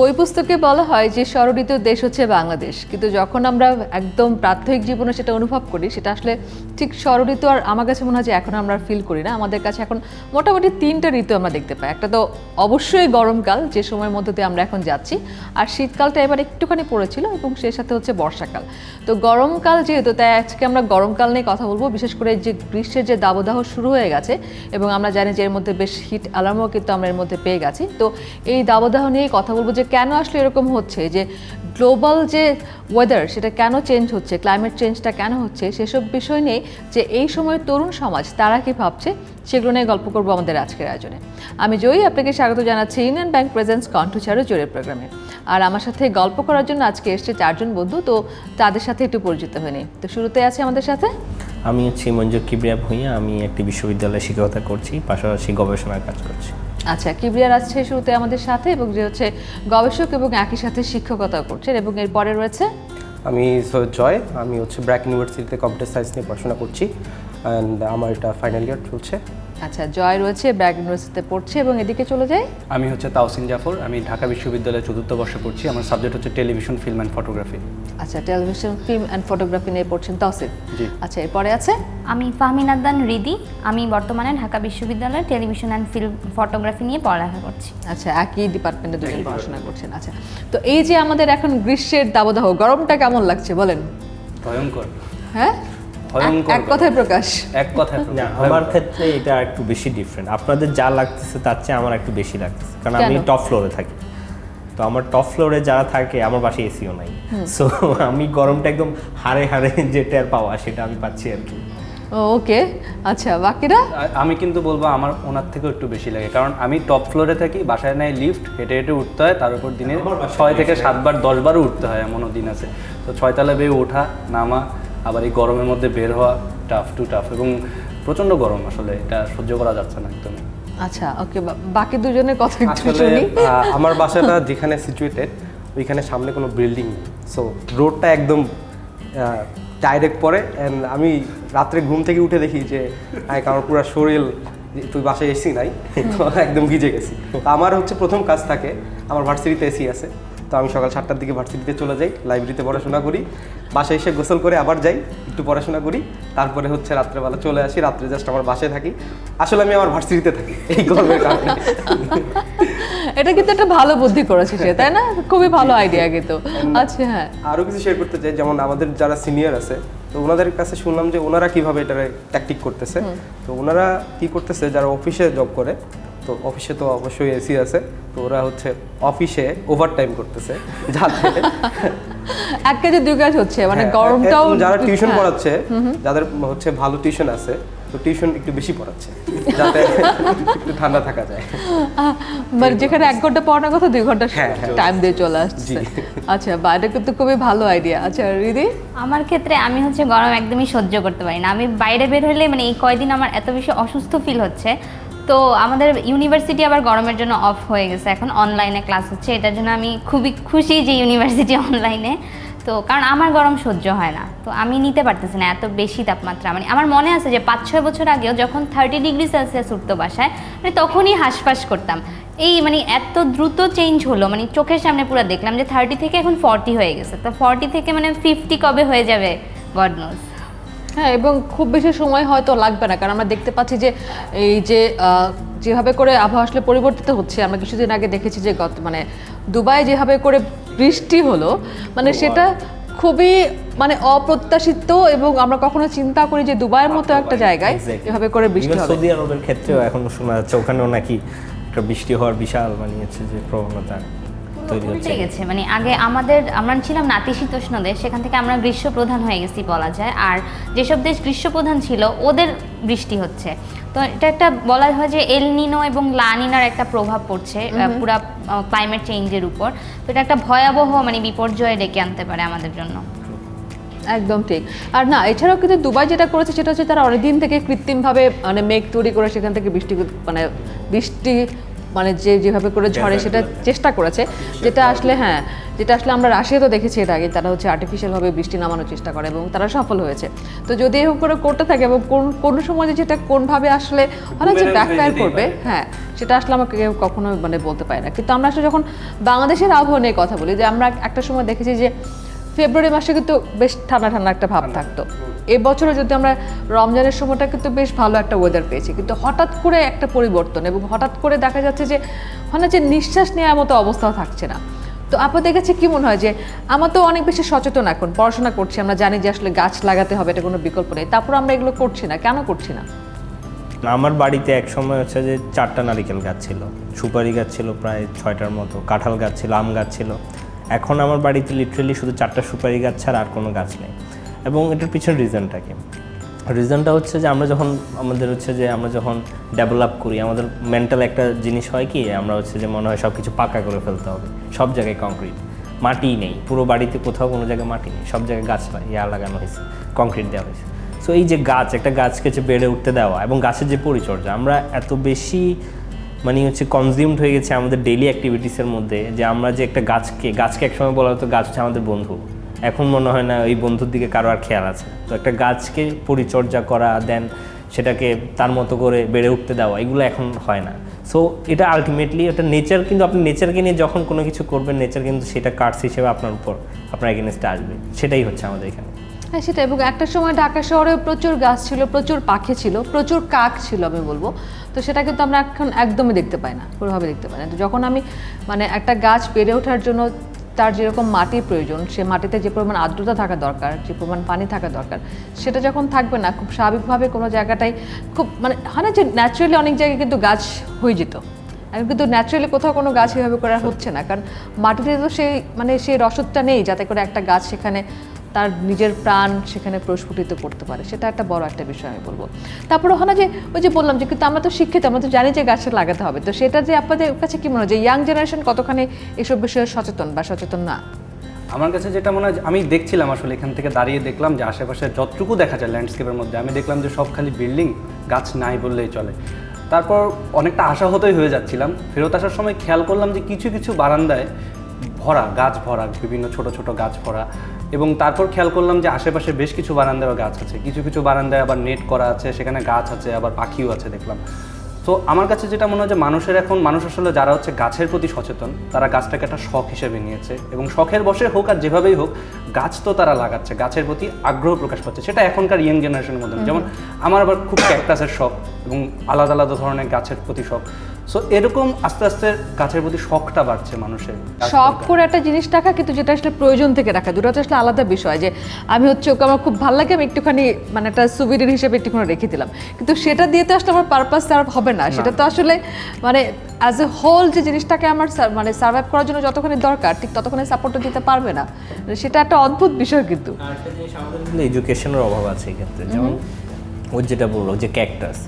বই পুস্তকে বলা হয় যে ষড়ঋতু দেশ হচ্ছে বাংলাদেশ। কিন্তু যখন আমরা একদম প্রাত্যহিক জীবনে সেটা অনুভব করি, সেটা আসলে ঠিক ষড়ঋতু আর আমার কাছে মনে হয় যে এখন আমরা ফিল করি না। আমাদের কাছে এখন মোটামুটি তিনটা ঋতু আমরা দেখতে পাই। একটা তো অবশ্যই গরমকাল, যে সময়ের মধ্যে দিয়ে আমরা এখন যাচ্ছি। আর শীতকালটা এবার একটুখানি পড়েছিল এবং সেই সাথে হচ্ছে বর্ষাকাল। তো গরমকাল যেহেতু, তাই আজকে আমরা গরমকাল নিয়ে কথা বলব। বিশেষ করে যে গ্রীষ্মের যে দাবদাহ শুরু হয়ে গেছে এবং আমরা জানি যে এর মধ্যে বেশ হিট অ্যালার্মও কিন্তু আমরা এর মধ্যে পেয়ে গেছি। তো এই দাবদাহ নিয়ে কথা বলব যে কেন আসলে এরকম হচ্ছে? যে গ্লোবাল যে ওয়েদার সেটা কেন চেঞ্জ হচ্ছে? ক্লাইমেট চেঞ্জটা কেন হচ্ছে? সেসব বিষয় নিয়ে যে এই সময়ের তরুণ সমাজ, তারা কি ভাবছে? সেগুলো নিয়ে গল্প করব আমাদের আজকের আয়োজনে। আমি জয়ী, আপনাকে স্বাগত জানাচ্ছি ইউনিয়ন ব্যাংক প্রেজেন্স কণ্ঠচারও জোরের প্রোগ্রামে আর আমার সাথে গল্প করার জন্য আজকে এসছে চারজন বন্ধু, তো তাদের সাথে একটু পরিচিত হয়ে নিই। তো শুরুতে আছে আমাদের সাথে। আমি হচ্ছি মঞ্জু কিবরিয়া ভূঁইয়া, আমি একটি বিশ্ববিদ্যালয়ে শিক্ষকতা করছি, পাশাপাশি গবেষণার কাজ করছি। আচ্ছা কিবরিয়ার সেই শুরুতে আমাদের সাথে এবং যে হচ্ছে গবেষক এবং একই সাথে শিক্ষকতা করছেন এবং এর পরে রয়েছে? আমি সৈয়দ জয়, আমি হচ্ছে ব্র্যাক ইউনিভার্সিটিতে কম্পিউটার সায়েন্স নিয়ে পড়াশোনা করছি অ্যান্ড আমার এটা ফাইনাল ইয়ার চলছে। আচ্ছা জয় রয়েছে ব্র্যাক ইউনিভার্সিটিতে পড়ছে এবং এদিকে চলে যাই আমি হচ্ছে তাওসিন জাফর আমি ঢাকা বিশ্ববিদ্যালয়ে চতুর্থ বর্ষে পড়ছি আমার সাবজেক্ট হচ্ছে টেলিভিশন ফিল্ম অ্যান্ড ফটোগ্রাফি। আচ্ছা টেলিভিশন ফিল্ম অ্যান্ড ফটোগ্রাফি নিয়ে পড়ছেন তসিফ জি। আচ্ছা এরপরে আছে? আমি ফাহমিন আদান রিদি আমি বর্তমানে ঢাকা বিশ্ববিদ্যালয়ে টেলিভিশন অ্যান্ড ফিল্ম ফটোগ্রাফি নিয়ে পড়ালেখা করছি। আচ্ছা একই ডিপার্টমেন্টে দুজন পড়াশোনা করছেন আচ্ছা। তো এই যে আমাদের এখন গ্রীষ্মের দাবদাহ গরমটা কেমন লাগছে বলেন? ভয়ঙ্কর। হ্যাঁ? ভয়ঙ্কর এক- কথায় প্রকাশ। এক কথায় না আমার ক্ষেত্রে এটা একটু বেশি ডিফারেন্ট আপনাদের যা লাগতেছে তার চেয়ে আমার একটু বেশি লাগতেছে। কারণ আমি টপ ফ্লোরে থাকি। তো আমার টপ ফ্লোরে যারা থাকে আমার বাসায় এসিও নাই। সো আমি গরমটা একদম যে টের পাওয়া সেটা আমি পাচ্ছি আর কি। ওকে। আচ্ছা বাকিরা? আমি কিন্তু বলব আমার ওনার থেকেও একটু বেশি লাগে। কারণ আমি টপ ফ্লোরে থাকি বাসায় নাই লিফট হেঁটে হেঁটে উঠতে হয়। তার উপর দিনে ছয় থেকে সাতবার দশবারও উঠতে হয় এমনও দিন আছে। তো ছয়তলা বেয়ে ওঠা নামা আবার এই গরমের মধ্যে বের হওয়া টাফ টু টাফ এবং প্রচণ্ড গরম আসলে এটা সহ্য করা যাচ্ছে না একদমই। আচ্ছা ওকে বাকি দুজনের কথা একটু আসলে শুনি। আমার বাসাটা যেখানে সিচুয়েটেড ওইখানে সামনে কোনো বিল্ডিং নেই। সো রোডটা একদম ডাইরেক্ট পড়ে অ্যান্ড আমি রাত্রে ঘুম থেকে উঠে দেখি যে আয়, আমার পুরো শরীর তুই বাসায় এসি নাই তো একদম ভিজে গেছি। আমার হচ্ছে প্রথম কাজ থাকে আমার ভার্সিটিতে এসি আছে। তো আমি সকাল সাতটার দিকে ভার্সিটিতে চলে যাই লাইব্রেরিতে পড়াশোনা করি। বাসায় এসে গোসল করে আবার যাই একটু পড়াশোনা করি। তারপরে হচ্ছে রাত্রেবেলা চলে আসি রাত্রে জাস্ট আমার বাসায় থাকি। আসলে আমি আমার ভার্সিটিতে থাকি এই গরমের কারণে। এটা কিন্তু একটা ভালো বুদ্ধি করেছে সে তাই না? খুবই ভালো আইডিয়া কিন্তু। আচ্ছা হ্যাঁ। আরও কিছু শেয়ার করতে চাই যেমন আমাদের যারা সিনিয়র আছে তো ওনাদের কাছে শুনলাম যে ওনারা কীভাবে এটারে ট্যাকটিক করতেছে। তো ওনারা কি করতেছে যারা অফিসে জব করে তো অফিসে তো অবশ্যই এসি আছে তো ওরা হচ্ছে অফিসে ওভার টাইম করতেছে যাতে এক কাজে দুই কাজ হচ্ছে মানে হ্যাঁ, গরমটাও যারা টিউশন হ্যাঁ। পড়াচ্ছে যাদের হচ্ছে ভালো টিউশন আছে তো টিউশন একটু বেশি পড়াচ্ছে যাতে একটু ঠান্ডা থাকা যায়। মানে যেখানে এক ঘণ্টা পড়ানোর কথা দুই ঘণ্টা হ্যাঁ, হ্যাঁ। টাইম দিয়ে চলে আসছে। আচ্ছা বা এটা কিন্তু খুবই ভালো আইডিয়া আচ্ছা রিদি? আমার ক্ষেত্রে আমি হচ্ছে গরম একদমই সহ্য করতে পারি না। আমি বাইরে বের হলে মানে এই কয়দিন আমার এত বেশি অসুস্থ ফিল হচ্ছে তো আমাদের ইউনিভার্সিটি আবার গরমের জন্য অফ হয়ে গেছে। এখন অনলাইনে ক্লাস হচ্ছে। এটার জন্য আমি খুবই খুশি যে ইউনিভার্সিটি অনলাইনে তো কারণ আমার গরম সহ্য হয় না। তো আমি নিতে পারতেছি না এত বেশি তাপমাত্রা। মানে আমার মনে আছে যে পাঁচ, ছয় বছর আগেও যখন থার্টি ডিগ্রি সেলসিয়াস উঠতো বাসায় মানে তখনই হাঁসফাঁস করতাম। এই মানে এত দ্রুত চেঞ্জ হলো। মানে চোখের সামনে পুরো দেখলাম যে থার্টি থেকে এখন ফর্টি হয়ে গেছে। তো ফর্টি থেকে মানে ফিফটি কবে হয়ে যাবে? গড নোজ হ্যাঁ এবং খুব বেশি সময় হয়তো লাগবে না কারণ আমরা দেখতে পাচ্ছি যে এই যে যেভাবে করে আবহাওয়া আসলে পরিবর্তিত হচ্ছে আমরা কিছুদিন আগে দেখেছি যে গত মানে দুবাই যেভাবে করে বৃষ্টি হলো মানে সেটা খুবই মানে অপ্রত্যাশিত এবং আমরা কখনো চিন্তা করি যে দুবাইয়ের মতো একটা জায়গায়. এভাবে করে বৃষ্টি হবে। সৌদি আরবের ক্ষেত্রেও এখন শোনা যাচ্ছে ওখানেও নাকি একটা বৃষ্টি হওয়ার বিশাল মানে হচ্ছে যে প্রবণতা। তৈরি হচ্ছে গেছে। মানে আগে আমাদের আমরা ছিলাম নাতিশীতোষ্ণ দেশ সেখান থেকে আমরা গ্রীষ্ম প্রধান হয়ে গেছি বলা যায়। আর যেসব দেশ গ্রীষ্ম প্রধান ছিল ওদের বৃষ্টি হচ্ছে। তো এটা একটা বলা হয় যে এল নিনো এবং লানিনার একটা প্রভাব পড়ছে পুরা ক্লাইমেট চেঞ্জের উপর। তো এটা একটা ভয়াবহ মানে বিপর্যয় ডেকে আনতে পারে আমাদের জন্য। একদম ঠিক। আর না এছাড়াও কিন্তু দুবাই যেটা করেছে সেটা হচ্ছে তারা অনেকদিন থেকে কৃত্রিমভাবে মানে মেঘ তৈরি করে সেখান থেকে বৃষ্টি মানে বৃষ্টি মানে যে যেভাবে করে ঝড়ে সেটা চেষ্টা করেছে। যেটা আসলে হ্যাঁ যেটা আসলে আমরা রাশিয়াতে দেখেছি এর আগে তারা হচ্ছে আর্টিফিশিয়ালভাবে বৃষ্টি নামানোর চেষ্টা করে এবং তারা সফল হয়েছে। তো যদি এরকম করে করতে থাকে এবং কোন কোন সময় যেটা কোনভাবে আসলে হয় না যে ব্যাকফায়ার করবে হ্যাঁ সেটা আসলে আমাকে কেউ কখনো মানে বলতে পারে না। কিন্তু আমরা আসলে যখন বাংলাদেশের আবহাওয়া নিয়ে কথা বলি যে আমরা একটা সময় দেখেছি যে ফেব্রুয়ারি মাসে কিন্তু বেশ ঠান্ডা ঠান্ডা একটা ভাব থাকতো। এবছরে যদি আমরা রমজানের সময়টা কিন্তু বেশ ভালো একটা ওয়েদার পেয়েছি। কিন্তু হঠাৎ করে একটা পরিবর্তন এবং হঠাৎ করে দেখা যাচ্ছে যে মানে যে নিঃশ্বাস নেওয়ার মতো অবস্থা থাকছে না। তো আপনাদের কাছে কি মনে হয় যে, আমার তো অনেক বেশি সচেতন এখন, পড়াশোনা করছি, আমরা জানি যে আসলে গাছ লাগাতে হবে, এটা কোনো বিকল্প নেই। তারপর আমরা এগুলো করছি না, কেন করছি না? আমার বাড়িতে এক সময় হচ্ছে যে চারটা নারিকেল গাছ ছিল। সুপারি গাছ ছিল প্রায় ছয়টার মতো, কাঁঠাল গাছ ছিল, আম গাছ ছিল। এখন আমার বাড়িতে লিটারেলি শুধু চারটা সুপারি গাছ ছাড়া আর কোনো গাছ নেই। এবং এটার পিছনে রিজনটা কি? রিজনটা হচ্ছে যে আমরা যখন, আমাদের হচ্ছে যে আমরা যখন ডেভেলপ করি, আমাদের মেন্টাল একটা জিনিস হয় কি, আমরা হচ্ছে যে মনে হয় সব কিছু পাকা করে ফেলতে হবে। সব জায়গায় কংক্রিট মাটি নেই। পুরো বাড়িতে কোথাও কোনো জায়গায় মাটি নেই। সব জায়গায় গাছ ইয়া লাগানো হয়েছে। কংক্রিট দেওয়া হয়েছে। সো এই যে গাছ, একটা গাছকে যে বেড়ে উঠতে দেওয়া এবং গাছের যে পরিচর্যা, আমরা এত বেশি মানে হচ্ছে কনজিউমড হয়ে গেছে আমাদের ডেইলি অ্যাক্টিভিটিসের মধ্যে যে আমরা যে একটা গাছকে গাছকে একসময় বলা হতো গাছ হচ্ছে আমাদের বন্ধু। এখন মনে হয় না ওই বন্ধুর দিকে কারও আর খেয়াল আছে। তো একটা গাছকে পরিচর্যা করা দেন সেটাকে তার মতো করে বেড়ে উঠতে দেওয়া, এগুলো এখন হয় না। সো এটা আলটিমেটলি ওটা নেচার কিন্তু আপনি নেচারকে নিয়ে যখন কোনো কিছু করবেন নেচার কিন্তু সেটা কার্ডস হিসেবে আপনার উপর, আপনার এগেনস্টে আসবে। সেটাই হচ্ছে আমাদের এখানে। হ্যাঁ সেটা এবং একটা সময় ঢাকা শহরে প্রচুর গাছ ছিল, প্রচুর পাখি ছিল, প্রচুর কাক ছিল আমি বলব। তো সেটা কিন্তু আমরা এখন একদমই দেখতে পাই না, কোনোভাবে দেখতে পাই না। তো যখন আমি মানে একটা গাছ বেড়ে ওঠার জন্য তার যেরকম মাটির প্রয়োজন, সে মাটিতে যে পরিমাণ আর্দ্রতা থাকা দরকার, যে পরিমাণ পানি থাকা দরকার, সেটা যখন থাকবে না, খুব স্বাভাবিকভাবে কোনো জায়গাটাই খুব মানে হয় না যে ন্যাচারালি অনেক জায়গায় কিন্তু গাছ হয়ে যেত। এখন কিন্তু ন্যাচারালি কোথাও কোনো গাছ এভাবে করা হচ্ছে না, কারণ মাটিতে তো সেই মানে সেই রসদটা নেই, যাতে করে একটা গাছ সেখানে তার নিজের প্রাণ সেখানে প্রস্ফুটিত করতে পারে। সেটা একটা বড় একটা বিষয় আমি বলব। তারপরে হয় না যে, ওই যে বললাম যে কিন্তু আমরা তো শিক্ষিত, আমরা তো জানি যে গাছটা লাগাতে হবে। তো সেটা যে আপনাদের কাছে কি মনে হয়? যে ইয়াং জেনারেশন কতখানি এসব বিষয়ে সচেতন বা সচেতন না? আমার কাছে যেটা মনে হয় আমি দেখছিলাম আসলে এখান থেকে দাঁড়িয়ে দেখলাম যে আশেপাশে যতটুকু দেখা যায় ল্যান্ডস্কেপের মধ্যে, আমি দেখলাম যে সব খালি বিল্ডিং গাছ নাই বললেই চলে। তারপর অনেকটা আশাহতই হয়ে যাচ্ছিলাম। ফেরত আসার সময় খেয়াল করলাম যে কিছু কিছু বারান্দায় ভরা, গাছ ভরা, বিভিন্ন ছোট ছোট গাছ ভরা। এবং তারপর খেয়াল করলাম যে আশেপাশে বেশ কিছু বারান্দায় গাছ আছে। কিছু কিছু বারান্দায় আবার নেট করা আছে, সেখানে গাছ আছে, আবার পাখিও আছে দেখলাম। তো আমার কাছে যেটা মনে হয় যে মানুষের এখন, মানুষ আসলে যারা হচ্ছে গাছের প্রতি সচেতন, তারা গাছটাকে একটা শখ হিসেবে নিয়েছে। এবং শখের বসে হোক আর যেভাবেই হোক, গাছ তো তারা লাগাচ্ছে, গাছের প্রতি আগ্রহ প্রকাশ পাচ্ছে। সেটা এখনকার ইয়াং জেনারেশনের মধ্যে। যেমন আমার আবার খুব ক্যাকটাসের শখ। এবং আলাদা আলাদা ধরনের গাছের প্রতি শখ। সো এরকম আস্তে আস্তে গাছের প্রতি শখটা বাড়ছে মানুষের। শখ করে একটা জিনিস রাখা কিন্তু যেটা আসলে প্রয়োজন থেকে রাখা দুটো তো আসলে আলাদা বিষয় যে আমি হচ্ছে ওকে আমার খুব ভালো লাগে আমি একটুখানি মানে একটা সুবিধের হিসেবে একটুখানি রেখে দিলাম। কিন্তু সেটা দিয়ে তো আসলে আমার পারপাস সার্ভ হবে না। সেটা তো আসলে মানে অ্যাজ এ হোল যে জিনিসটাকে আমার মানে সার্ভাইভ করার জন্য যতখানি দরকার ঠিক ততখানি সাপোর্টটা দিতে পারবে না। সেটা একটা অদ্ভুত বিষয় কিন্তু। এডুকেশনের অভাব আছে এক্ষেত্রে যেমন ও যেটা বলল যে ক্যাকটাস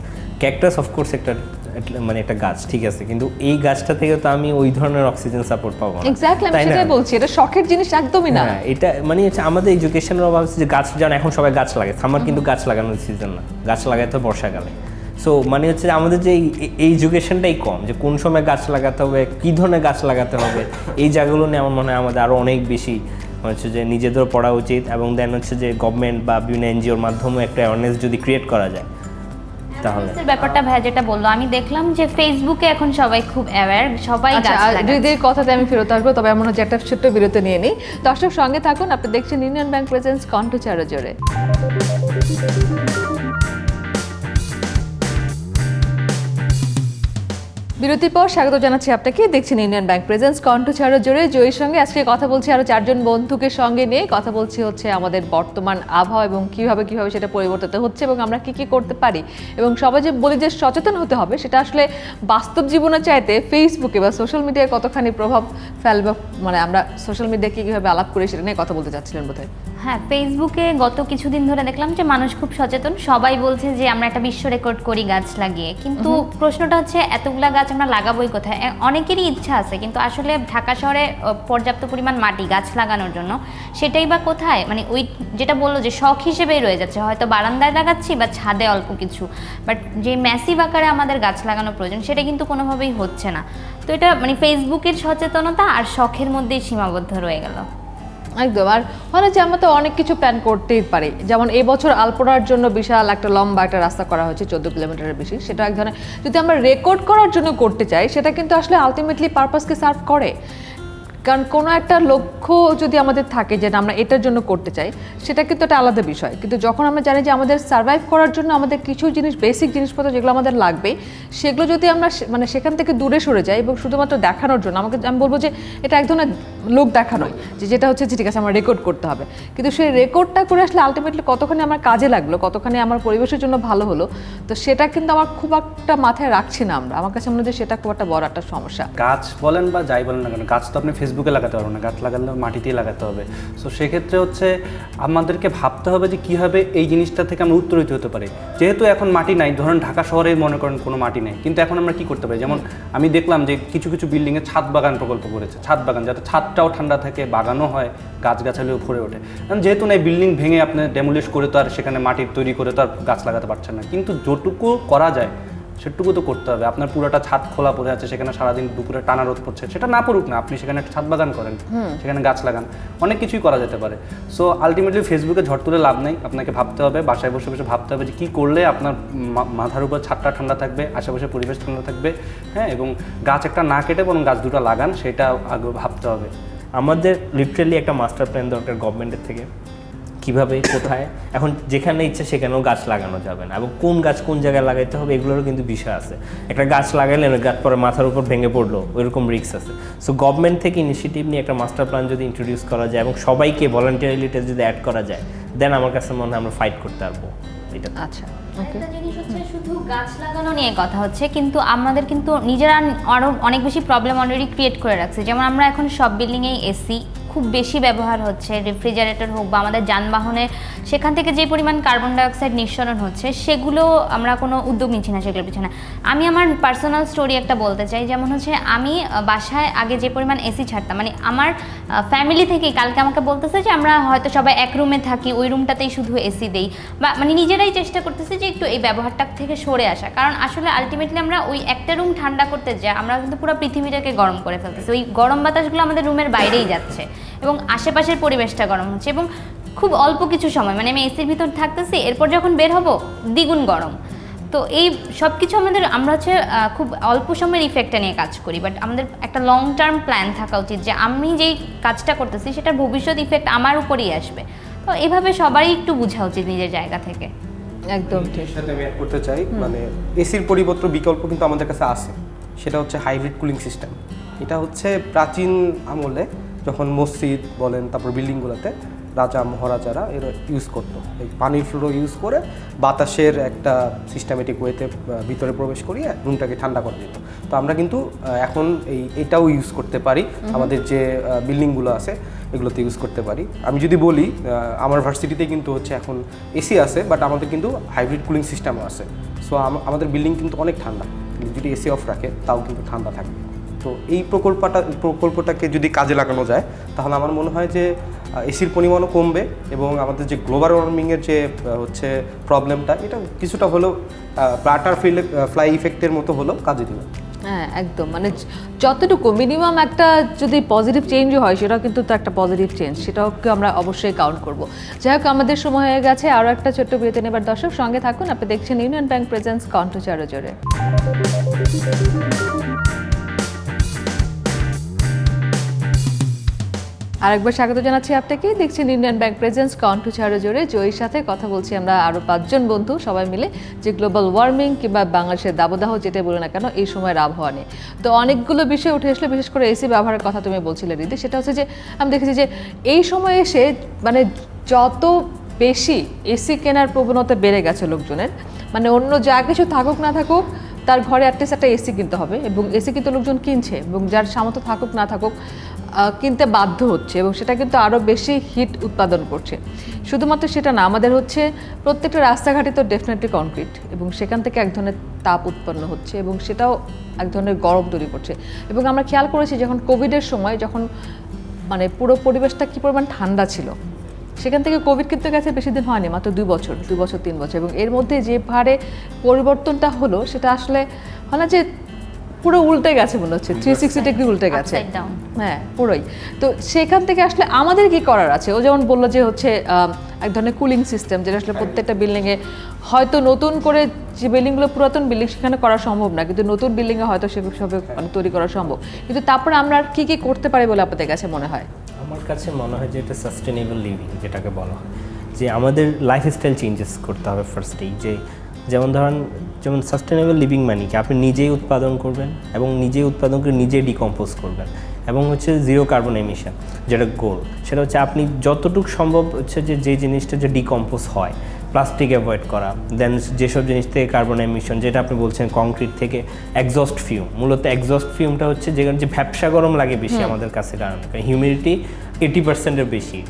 ক্যাকটাস অফকোর্স একটা একটা- মানে একটা গাছ ঠিক আছে। কিন্তু এই গাছটা থেকে তো আমি ওই ধরনের অক্সিজেন সাপোর্ট পাবো না। এক্স্যাক্টলি আমি সেটাই বলছি এটা শখের জিনিস একদমই না। হ্যাঁ এটা মানে হচ্ছে আমাদের এডুকেশনের অভাব যে গাছ যেমন এখন সবাই গাছ লাগে আমার কিন্তু গাছ লাগানোর সিজন না। গাছ লাগাতে হয় বর্ষাকালে। সো মানে হচ্ছে আমাদের যে এই- এডুকেশনটাই কম যে কোন সময় গাছ লাগাতে হবে কী ধরনের গাছ লাগাতে হবে এই জায়গাগুলো নিয়ে আমার মনে হয় আমাদের আরও অনেক বেশি হচ্ছে যে নিজেদের পড়া উচিত এবং দেন হচ্ছে যে গভর্নমেন্ট বা বিভিন্ন এনজিওর মাধ্যমে একটা অ্যাওয়ারনেস যদি ক্রিয়েট করা যায়। তাহলে ব্যাপারটা ভাইয়া যেটা বলল আমি দেখলাম যে ফেসবুকে এখন সবাই খুব অ্যাওয়্যার সবাই আচ্ছা লাগাচ্ছে। হৃদয়ের কথাতে আমি ফেরত আসব তবে এমন হচ্ছে একটা ছোট্ট বিরতি নিয়ে নিই। দর্শক সঙ্গে থাকুন আপনি দেখছেন ইউনিয়ন ব্যাংক প্রেজেন্স কণ্ঠ চারো জোরে বিরতির পর স্বাগত জানাচ্ছি আপনাকে। দেখছেন ইউনিয়ন ব্যাংক প্রেজেন্স কণ্ঠ ছাড়ো জোরে জয়ের সঙ্গে আজকে কথা বলছি আরও চারজন বন্ধুকে সঙ্গে নিয়ে। কথা বলছি হচ্ছে আমাদের বর্তমান আবহাওয়া এবং কীভাবে কীভাবে সেটা পরিবর্তিত হচ্ছে এবং আমরা কি কি করতে পারি এবং সবাই যে বলি যে সচেতন হতে হবে, সেটা আসলে বাস্তব জীবনে চাইতে ফেসবুকে বা সোশ্যাল মিডিয়ায় কতখানি প্রভাব ফেলবে মানে আমরা সোশ্যাল মিডিয়া কি কীভাবে আলাপ করি সেটা নিয়ে কথা বলতে চাচ্ছিলেন বোধহয়। হ্যাঁ ফেসবুকে গত কিছুদিন ধরে দেখলাম যে মানুষ খুব সচেতন। সবাই বলছে যে আমরা একটা বিশ্ব রেকর্ড করি গাছ লাগিয়ে। কিন্তু প্রশ্নটা হচ্ছে এতগুলা গাছ আমরা লাগাবোই কোথায়? অনেকেরই ইচ্ছা আছে কিন্তু আসলে ঢাকা শহরে পর্যাপ্ত পরিমাণ মাটি গাছ লাগানোর জন্য সেটাই বা কোথায়? মানে ওই যেটা বলল যে শখ হিসেবেই রয়ে যাচ্ছে। হয়তো বারান্দায় লাগাচ্ছি বা ছাদে অল্প কিছু। বাট যে ম্যাসিভ আকারে আমাদের গাছ লাগানো প্রয়োজন সেটা কিন্তু কোনোভাবেই হচ্ছে না। তো এটা মানে ফেসবুকের সচেতনতা আর শখের মধ্যেই সীমাবদ্ধ রয়ে গেল। একদম। আর মানে যে আমরা তো অনেক কিছু প্ল্যান করতেই পারি। যেমন এবছর বছর আলপনার জন্য বিশাল একটা লম্বা একটা রাস্তা করা হয়েছে, চোদ্দ কিলোমিটারের বেশি। সেটা এক ধরনের যদি আমরা রেকর্ড করার জন্য করতে চাই, সেটা কিন্তু আসলে আলটিমেটলি পারপাসকে সার্ভ করে। কারণ কোনো একটা লক্ষ্য যদি আমাদের থাকে যে আমরা এটার জন্য করতে চাই, সেটা কিন্তু একটা আলাদা বিষয়। কিন্তু যখন আমরা জানি যে আমাদের সার্ভাইভ করার জন্য আমাদের কিছু জিনিস বেসিক জিনিসপত্র যেগুলো আমাদের লাগবে, সেগুলো যদি আমরা মানে সেখান থেকে দূরে সরে যাই এবং শুধুমাত্র দেখানোর জন্য, আমাকে আমি বলব যে এটা এক ধরনের লোক দেখানোই যে যেটা হচ্ছে যে ঠিক আছে, আমার রেকর্ড করতে হবে। কিন্তু সেই রেকর্ডটা করে আসলে আলটিমেটলি কতখানি আমার কাজে লাগল, কতখানি আমার পরিবেশের জন্য ভালো হলো, তো সেটা কিন্তু আমার খুব একটা মাথায় রাখছি না আমরা। আমার কাছে মনে হয় সেটা খুব একটা বড় একটা সমস্যা। গাছ বলেন বা যাই বলেন না কেন গাছ তো আপনি লাগাতে পারবেন না, গাছ লাগালে মাটিতেই লাগাতে হবে। সো সেক্ষেত্রে হচ্ছে আমাদেরকে ভাবতে হবে যে কীভাবে এই জিনিসটা থেকে আমরা উত্তরিত হতে পারি। যেহেতু এখন মাটি নাই, ধরেন ঢাকা শহরে মনে করেন কোনো মাটি নেই, কিন্তু এখন আমরা কি করতে পারি? যেমন আমি দেখলাম যে কিছু কিছু বিল্ডিংয়ে ছাদ বাগান প্রকল্প করেছে, ছাদ বাগান, যাতে ছাদটাও ঠান্ডা থাকে, বাগানও হয়, গাছগাছালিও ভরে ওঠে। কারণ যেহেতু না বিল্ডিং ভেঙে আপনি ডেমোলিশ করে তো আর সেখানে মাটির তৈরি করে তো আর গাছ লাগাতে পারছেন না। কিন্তু যেটুকু করা যায় সেটুকু তো করতে হবে। আপনার পুরোটা ছাদ খোলা পড়ে আছে সেখানে সারাদিন দুপুরে টানা রোদ পড়ছে। সেটা না পড়ুক না আপনি সেখানে একটা ছাদ বাগান করেন সেখানে গাছ লাগান। অনেক কিছুই করা যেতে পারে। সো আলটিমেটলি ফেসবুকে ঝড় তুলে লাভ নেই আপনাকে ভাবতে হবে বাসায় বসে বসে ভাবতে হবে যে কী করলে আপনার মা- মাথার উপর ছাদটা ঠান্ডা থাকবে আশেপাশে পরিবেশ ঠান্ডা থাকবে হ্যাঁ এবং গাছ একটা না কেটে বরং গাছ দুটো লাগান সেটা আগে ভাবতে হবে। আমাদের লিটারেলি একটা মাস্টার প্ল্যান দরকার গভর্নমেন্টের থেকে। কীভাবে কোথায়? এখন যেখানে ইচ্ছে সেখানেও গাছ লাগানো যাবে না। এবং কোন গাছ কোন জায়গায় লাগাইতে হবে এগুলোরও কিন্তু বিষয় আছে। একটা গাছ লাগাইলেন ওই গাছ পরে মাথার উপর ভেঙে পড়ল ওইরকম রিস্ক আছে। সো গভর্নমেন্ট থেকে ইনিশিয়েটিভ নিয়ে একটা মাস্টার প্ল্যান যদি ইন্ট্রোডিউস করা যায় এবং সবাইকে ভলান্টিয়ারিলিতে যদি অ্যাড করা যায় দেন আমার কাছে মনে হয় আমরা ফাইট করতে পারব। এটা আচ্ছা ওকে একটা জিনিস হচ্ছে শুধু গাছ লাগানো নিয়ে কথা হচ্ছে কিন্তু আমাদের কিন্তু নিজেরা আরও অনেক বেশি প্রবলেম অলরেডি ক্রিয়েট করে রাখছে। যেমন আমরা এখন সব বিল্ডিংয়েই এসি খুব বেশি ব্যবহার হচ্ছে রেফ্রিজারেটর হোক বা আমাদের যানবাহনে, সেখান থেকে যে পরিমাণ কার্বন ডাইঅক্সাইড নিঃসরণ হচ্ছে, সেগুলো আমরা কোনো উদ্যোগ নিচ্ছি না, সেগুলোর পিছনে। আমি আমার পার্সোনাল স্টোরি একটা বলতে চাই, যেমন হচ্ছে আমি বাসায় আগে যে পরিমাণ এসি ছাড়তাম মানে আমার ফ্যামিলি থেকেই, কালকে আমাকে বলতেছে যে আমরা হয়তো সবাই এক রুমে থাকি, ওই রুমটাতেই শুধু এসি দেই। বা মানে নিজেরাই চেষ্টা করতেছে যে একটু এই ব্যবহারটা থেকে সরে আসা। কারণ আসলে আলটিমেটলি আমরা ওই একটা রুম ঠান্ডা করতে যাই আমরা কিন্তু পুরো পৃথিবীটাকে গরম করে ফেলতেছি। ওই গরম বাতাসগুলো আমাদের রুমের বাইরেই যাচ্ছে। এবং আশেপাশের পরিবেশটা গরম হচ্ছে এবং খুব অল্প কিছু সময় মানে আমি এসির ভিতর থাকতেছি এরপর যখন বের হব দ্বিগুণ গরম। তো এই সব কিছু আমাদের আমরা হচ্ছে আহ, খুব অল্প সময়ের ইফেক্টটা নিয়ে কাজ করি বাট আমাদের একটা লং টার্ম প্ল্যান থাকা উচিত যে আমি যেই কাজটা করতেছি সেটার ভবিষ্যৎ ইফেক্ট আমার উপরেই আসবে। তো এভাবে সবারই একটু বোঝা উচিত নিজের জায়গা থেকে। একদম। ঠিক সাথে আমি অ্যাড করতে চাই মানে এসির পরিবর্তে বিকল্প কিন্তু আমাদের কাছে আছে। সেটা হচ্ছে হাইব্রিড কুলিং সিস্টেম এটা হচ্ছে প্রাচীন আমলে যখন মসজিদ বলেন তারপর বিল্ডিংগুলোতে রাজা মহারাজারা এরা ইউজ করতো। এই পানির ফ্লো ইউজ করে বাতাসের একটা সিস্টেমেটিক ওয়েতে ভিতরে প্রবেশ করিয়ে রুমটাকে ঠান্ডা করে দিত। তো আমরা কিন্তু এখন এই এটাও ইউজ করতে পারি। আমাদের যে বিল্ডিংগুলো আছে এগুলোতে ইউজ করতে পারি। আমি যদি বলি আমার ভার্সিটিতে কিন্তু হচ্ছে এখন এসি আছে বাট আমাদের কিন্তু হাইব্রিড কুলিং সিস্টেমও আছে। সো আমাদের বিল্ডিং কিন্তু অনেক ঠান্ডা। যদি এসি অফ রাখে তাও কিন্তু ঠান্ডা থাকবে। তো এই প্রকল্পটা, প্রকল্পটাকে যদি কাজে লাগানো যায়, তাহলে আমার মনে হয় যে এসির পরিমাণও কমবে এবং আমাদের যে গ্লোবাল ওয়ার্মিংয়ের যে হচ্ছে প্রবলেমটা এটা কিছুটা হলেও ফিল ফ্লাই ইফেক্টের মতো হলেও কাজে দেবে। হ্যাঁ একদম। মানে যতটুকু মিনিমাম একটা যদি পজিটিভ চেঞ্জও হয়, সেটাও কিন্তু তো একটা পজিটিভ চেঞ্জ সেটাকে আমরা অবশ্যই কাউন্ট করব। যাই হোক, আমাদের সময় হয়ে গেছে আরও একটা ছোট্ট বিরতি নেবার দর্শক, সঙ্গে থাকুন, আপনি দেখছেন ইউনিয়ন ব্যাংক প্রেজেন্স কণ্ঠ আরেকবার স্বাগত জানাচ্ছি আপনাকে। দেখছেন ইন্ডিয়ান ব্যাংক প্রেজেন্স, কণ্ঠ ছাড়ো জোরে। জয়ীর সাথে কথা বলছি আমরা আরও পাঁচজন বন্ধু, সবাই মিলে যে গ্লোবাল ওয়ার্মিং কিংবা বাংলাদেশের দাবদাহ যেটা বলে না কেন, এই সময়ের আবহাওয়া নিয়ে। তো অনেকগুলো বিষয় উঠে আসলে, বিশেষ করে এসি ব্যবহারের কথা তুমি বলছিলে রিদি। সেটা হচ্ছে যে, আমি দেখেছি যে এই সময়ে এসে মানে যত বেশি এসি কেনার প্রবণতা বেড়ে গেছে লোকজনের মানে অন্য যা কিছু থাকুক না থাকুক, তার ঘরে অ্যাটলিস্ট একটা এসি কিনতে হবে এবং এসি কিন্তু লোকজন কিনছে এবং যার সামর্থ্য থাকুক না থাকুক কিনতে বাধ্য হচ্ছে এবং সেটা কিন্তু আরও বেশি হিট উৎপাদন করছে। শুধুমাত্র সেটা না, আমাদের হচ্ছে প্রত্যেকটা রাস্তাঘাটে তো ডেফিনেটলি কনক্রিট এবং সেখান থেকে এক ধরনের তাপ উৎপন্ন হচ্ছে এবং সেটাও এক ধরনের গরম তৈরি করছে। এবং আমরা খেয়াল করেছি যখন কোভিডের সময় যখন মানে পুরো পরিবেশটা কী পরিমাণ ঠান্ডা ছিল, সেখান থেকে কোভিড কিন্তু গেছে বেশি দিন হয়নি, মাত্র দুই বছর দুই বছর, তিন বছর এবং এর মধ্যে যে ভারে পরিবর্তনটা হলো সেটা আসলে হয় না যে পুরো উল্টে গেছে মনে হচ্ছে থ্রি সিক্সটি ডিগ্রি উল্টে গেছে। হ্যাঁ পুরোই। তো সেখান থেকে আসলে আমাদের কি করার আছে? ও যেমন বলল যে হচ্ছে এক ধরনের কুলিং সিস্টেম যেটা আসলে প্রত্যেকটা বিল্ডিংয়ে হয়তো নতুন করে যে বিল্ডিংগুলো পুরাতন বিল্ডিং সেখানে করা সম্ভব না কিন্তু নতুন বিল্ডিংয়ে হয়তো সেসব মানে তৈরি করা সম্ভব। কিন্তু তারপরে আমরা আর কী কী করতে পারি বলে আপনাদের কাছে মনে হয়? আমার কাছে মনে হয় যে এটা সাস্টেনেবল লিভিং যেটাকে বলা হয়। যে আমাদের লাইফস্টাইল চেঞ্জেস করতে হবে ফার্স্টেই যে যেমন ধরেন যেমন সাস্টেনেবল লিভিং মানে কি? আপনি নিজেই উৎপাদন করবেন এবং নিজেই উৎপাদন করে নিজেই ডিকম্পোজ করবেন এবং হচ্ছে জিরো কার্বন এমিশন যেটা গোল সেটা হচ্ছে আপনি যতটুকু সম্ভব হচ্ছে যে যে জিনিসটা যে ডিকম্পোজ হয় প্লাস্টিক অ্যাভয়েড করা দেন যেসব জিনিস থেকে কার্বন এমিশন যেটা আপনি বলছেন কংক্রিট থেকে এক্সস্ট ফিউম মূলত এক্সস্ট ফিউমটা হচ্ছে যেখানে যে ভ্যাপসা গরম লাগে বেশি আমাদের কাছে কারণ। হিউমিডিটি এইটি পার্সেন্টের বেশি।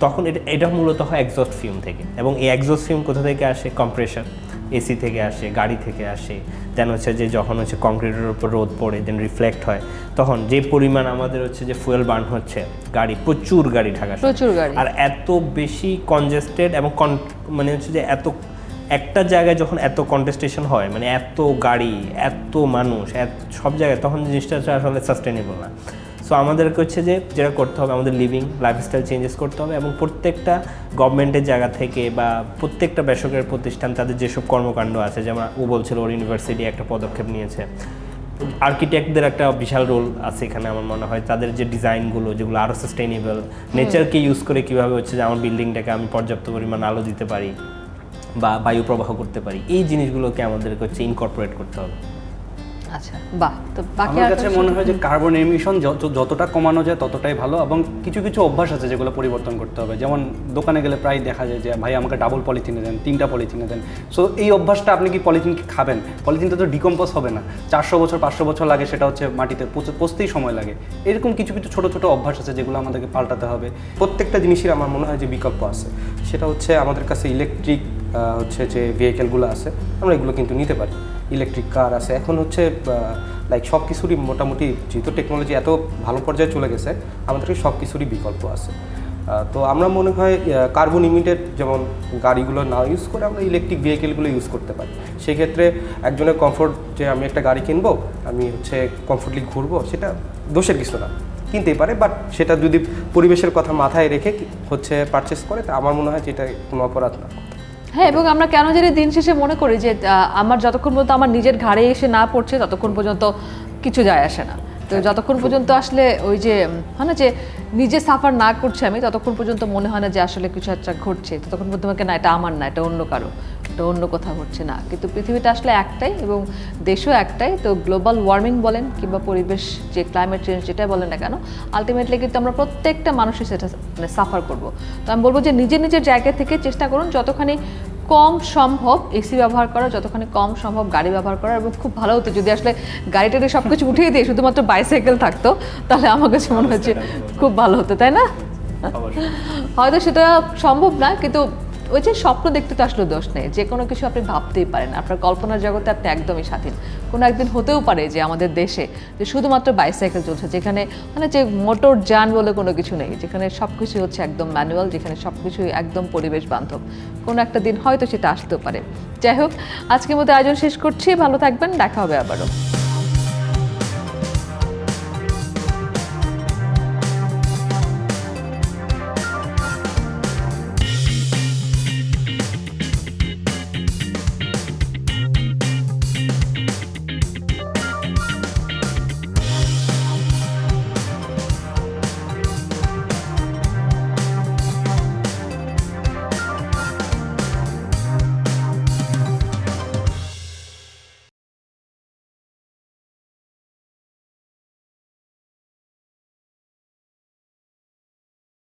তখন এটা এটা মূলত হয় এক্সস্ট ফিউম থেকে। এবং এই এক্সস্ট ফিউম কোথা থেকে আসে? কম্প্রেশন এসি থেকে আসে গাড়ি থেকে আসে দেন হচ্ছে যে যখন হচ্ছে কংক্রিটের উপর রোদ পড়ে দেন রিফ্লেক্ট হয় তখন যে পরিমাণ আমাদের হচ্ছে যে ফুয়েল বার্ন হচ্ছে গাড়ি প্রচুর গাড়ি ঢাকা প্রচুর গাড়ি। আর এত বেশি কনজেস্টেড এবং con- মানে হচ্ছে যে এত একটা জায়গায় যখন এত কন্টেস্টেশন হয় মানে এত গাড়ি এত মানুষ এত সব জায়গায় তখন জিনিসটা আসলে সাস্টেনেবল না সো আমাদেরকে হচ্ছে যে যেটা করতে হবে, আমাদের লিভিং লাইফস্টাইল চেঞ্জেস করতে হবে এবং প্রত্যেকটা গভর্নমেন্টের জায়গা থেকে বা প্রত্যেকটা বেসরকারি প্রতিষ্ঠান তাদের যেসব কর্মকাণ্ড আছে, যেমন ও বলছিল ওর ইউনিভার্সিটি একটা পদক্ষেপ নিয়েছে। আর্কিটেক্টদের একটা বিশাল রোল আছে এখানে আমার মনে হয়। তাদের যে ডিজাইনগুলো যেগুলো আরও সাস্টেনেবল নেচারকে ইউজ করে কীভাবে হচ্ছে যে আমার বিল্ডিংটাকে আমি পর্যাপ্ত পরিমাণ আলো দিতে পারি বা বায়ু প্রবাহ করতে পারি, এই জিনিসগুলোকে আমাদেরকে হচ্ছে ইনকর্পোরেট করতে হবে। আচ্ছা বাহ তো বাকি আমার কাছে মনে হয় যে কার্বন এমিশন যতটা কমানো যায় ততটাই ভালো এবং কিছু কিছু অভ্যাস আছে যেগুলো পরিবর্তন করতে হবে। যেমন দোকানে গেলে প্রায় দেখা যায় যে ভাই আমাকে ডাবল পলিথিনে দেন তিনটা পলিথিনে দেন। সো এই অভ্যাসটা আপনি কি পলিথিন খাবেন? পলিথিনটা তো ডিকম্পোজ হবে না। চারশো বছর পাঁচশো বছর লাগে সেটা হচ্ছে মাটিতে পচে- পচতেই সময় লাগে। এরকম কিছু কিছু ছোট ছোট অভ্যাস আছে যেগুলো আমাদেরকে পাল্টাতে হবে। প্রত্যেকটা জিনিসের আমার মনে হয় যে বিকল্প আছে। সেটা হচ্ছে আমাদের কাছে ইলেকট্রিক হচ্ছে যে ভেহিকেলগুলো আছে আমরা এগুলো কিন্তু নিতে পারি। ইলেকট্রিক কার আছে। এখন হচ্ছে লাইক সব কিছুরই মোটামুটি যেহেতু টেকনোলজি এত ভালো পর্যায়ে চলে গেছে, আমাদের সব কিছুরই বিকল্প আছে। তো আমরা মনে হয় কার্বন ইমিটেড যেমন গাড়িগুলো না ইউজ করে আমরা ইলেকট্রিক ভেহিকেলগুলো ইউজ করতে পারি। সেক্ষেত্রে একজনের কমফোর্ট যে আমি একটা গাড়ি কিনবো, আমি হচ্ছে কমফোর্টলি ঘুরবো, সেটা দোষের কিছু না। কিনতেই পারে বাট সেটা যদি পরিবেশের কথা মাথায় রেখে হচ্ছে পারচেস করে, তা আমার মনে হয় যে এটা কোনো অপরাধ না। হ্যাঁ এবং আমরা কেন জানি দিন শেষে মনে করি যে আমার যতক্ষণ পর্যন্ত আমার নিজের ঘাড়ে এসে না পড়ছে ততক্ষণ পর্যন্ত কিছু যায় আসে না। তো যতক্ষণ পর্যন্ত আসলে ওই যে হয় না যে নিজে সাফার না করছে আমি ততক্ষণ পর্যন্ত মনে হয় না যে আসলে কিছু একটা ঘটছে ততক্ষণ পর্যন্ত আমাকে না এটা আমার না এটা অন্য কারও। এটা অন্য কোথাও ঘটছে না। কিন্তু পৃথিবীটা আসলে একটাই এবং দেশও একটাই। তো গ্লোবাল ওয়ার্মিং বলেন কিংবা পরিবেশ যে ক্লাইমেট চেঞ্জ যেটাই বলেন না কেন আলটিমেটলি কিন্তু আমরা প্রত্যেকটা মানুষই সেটা মানে সাফার করব। তো আমি বলব যে নিজের নিজের জায়গা থেকে চেষ্টা করুন যতখানি কম সম্ভব এসি ব্যবহার করা যতখানি কম সম্ভব গাড়ি ব্যবহার করা এবং খুব ভালো হতো যদি আসলে গাড়িটাকে সব কিছু উঠিয়ে দিয়ে শুধুমাত্র বাইসাইকেল থাকতো তাহলে আমার কাছে মনে হচ্ছে খুব ভালো হতো তাই না? হয়তো সেটা সম্ভব না কিন্তু ওই যে স্বপ্ন দেখতে তো আসলে দোষ নেই, যে কোনো কিছু আপনি ভাবতেই পারেন। আপনার কল্পনার জগতে আপনি একদমই স্বাধীন। কোনো একদিন হতেও পারে যে আমাদের দেশে যে শুধুমাত্র বাইসাইকেল চলছে, যেখানে মানে যে মোটর যান বলে কোনো কিছু নেই, যেখানে সব কিছু হচ্ছে একদম ম্যানুয়াল যেখানে সব কিছুই একদম পরিবেশ বান্ধব। কোনো একটা দিন হয়তো সেটা আসতেও পারে। যাই হোক, আজকের মতো আয়োজন শেষ করছি। ভালো থাকবেন, দেখা হবে আবারও।